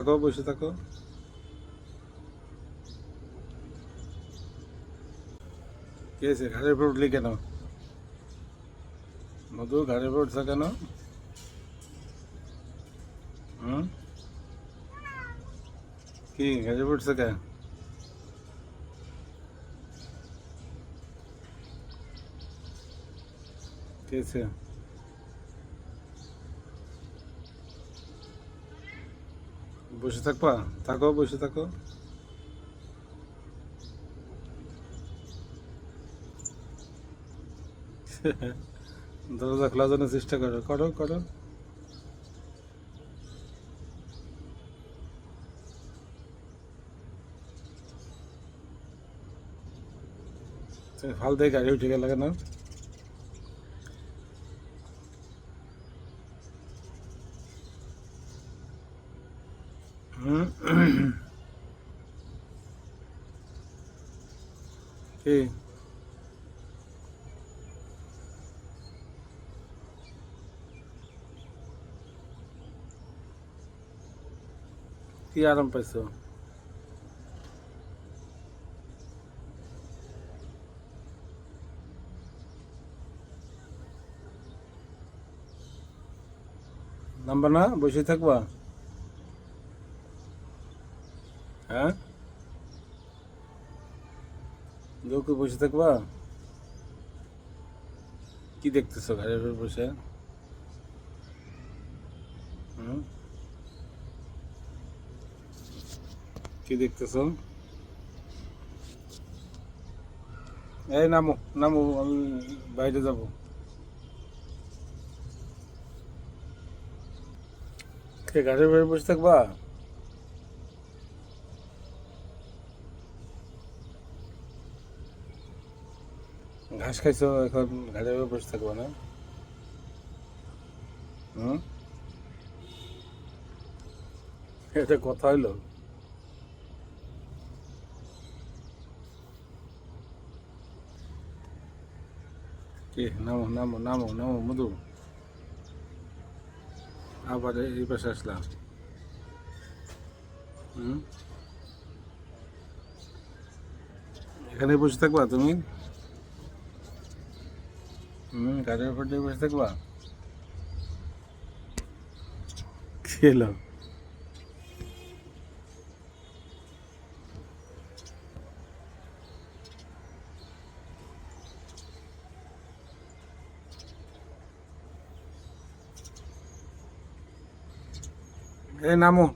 থাকো, বসে থাকো। কে আছে ঘাড়ের উপর উঠলি কেন? মধু, ঘাড়ের উপর উঠছে কেন? হুম? কি, ঘাড়ের উপর উঠছে কেন? কে আছে বসে থাকবা? থাকো, বসে থাকো। দরজা খোলার জন্য চেষ্টা করো। করো করো। তুমি ফাল দিয়ে গাড়ি উঠে গেল কেন? কি কি আরাম পাইছো নাম্বা না বসে থাকবা? হ্যাঁ? লোকে বসে থাকবা? কি দেখতেছো ঘরের উপর বসে? হুম? কি দেখতেছো? এই নামো নামো, আমি বাইরে যাব। কে গাড়ির বাইরে বসে থাকবা? ঘাস খাইছো এখন বাইরে বসে থাকবা না? এটা কথা হইল। কি, নামো নামো নামো নামো, মধু? আবার এই পাশে আসলাম। হুম? এখানে বসে থাকবা তুমি? হুম গাড়ির উপর দিয়ে বসে থাকবা খেলো এই নামো